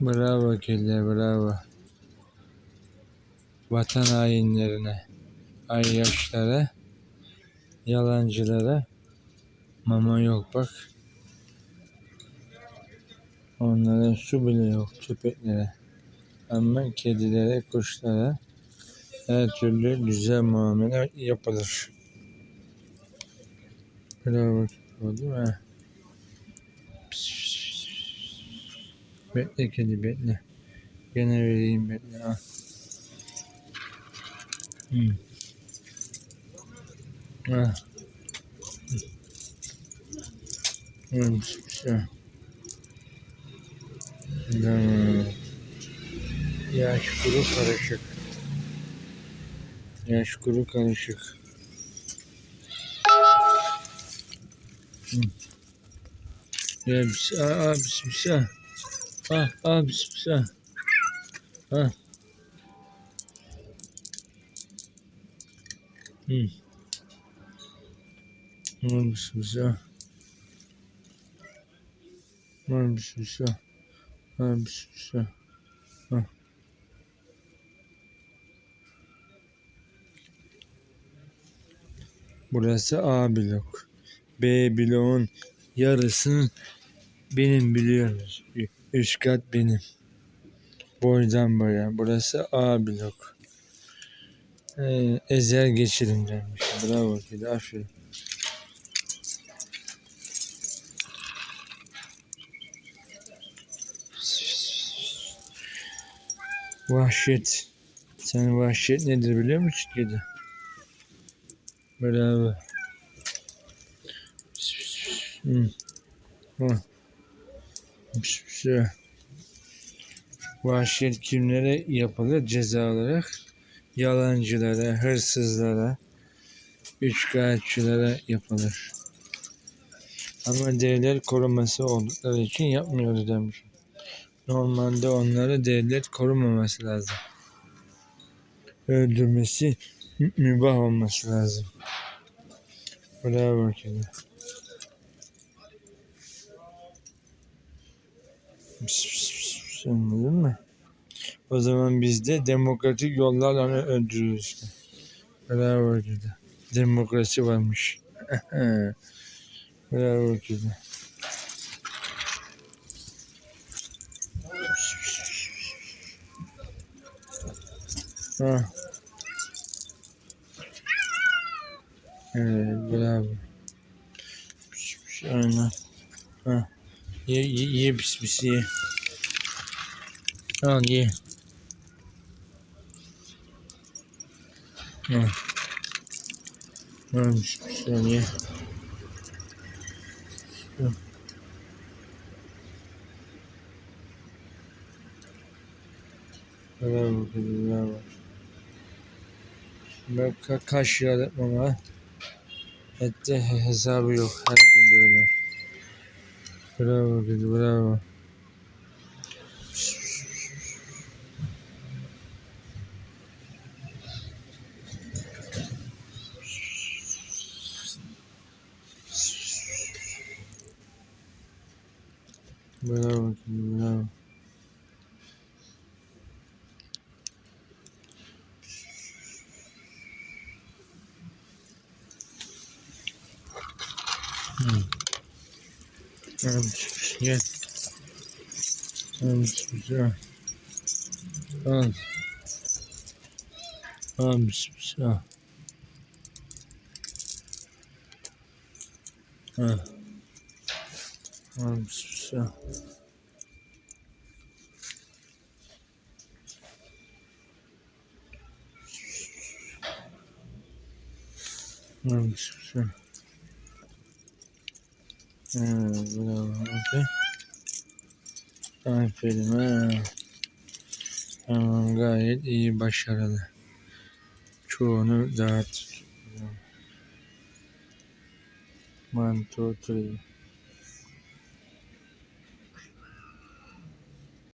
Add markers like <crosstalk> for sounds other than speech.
Bravo kelle bravo. Vatan hainlerine, ayyaşlara, yalancılara mama yok bak. Onlara su bile yok köpeklere. Ama kedilere, kuşlara her türlü güzel muamele yapılır. Bravo oldu mu? Bekle kedi bekle. Gene vereyim bekle. Al. Hmm. Ah. Hmm. Güzel. Tamam. Yaş kuru karışık. Yaş kuru karışık. Hmm. Ya aa, aa bis bis aa. Ah ah bis bis aa. Ah. Hmm. Ah bis bis aa. Ah bis bis aa. Ah bis bis aa. Ah. Burası A blok. B bloğun yarısını benim biliyorsunuz. Üst kat benim. Boydan boya. Burası A blok. Ee, ezer geçirin demiş. Bravo kedi. Aferin. Vahşet. Sen vahşet nedir biliyor musun kedi? Bravo. Hmm. Hı. Güzel. Vahşet kimlere yapılır ceza olarak? Yalancılara, hırsızlara, üçkağıtçılara yapılır. Ama devlet koruması oldukları için yapmıyoruz demiş. Normalde onları devlet korumaması lazım. Öldürmesi mü- mübah olması lazım. Bravo kedi. Pis, pis, pis, pis, Anladın mı? O zaman biz de demokratik yollarla onu öldürürüz işte. Bravo kedi. Demokrasi varmış. <laughs> Bravo kedi. Ha. Evet, bravo. Aynen. Ha. Ye, ye, ye pis pis ye. Al ye. Ha. Al pis pis al ye. Hı. Bravo kedi bravo. Ben ka kaç lira etmem ha. Ette he- hesabı yok her gün böyle. Bravo kedi bravo. Bravo kedi bravo. Hmm. Al gel. Al güzel. Al. Al güzel. Al. Al güzel. Al güzel. Aferin ha. Tamam gayet iyi başarılı. Çoğunu dağıt. One, two.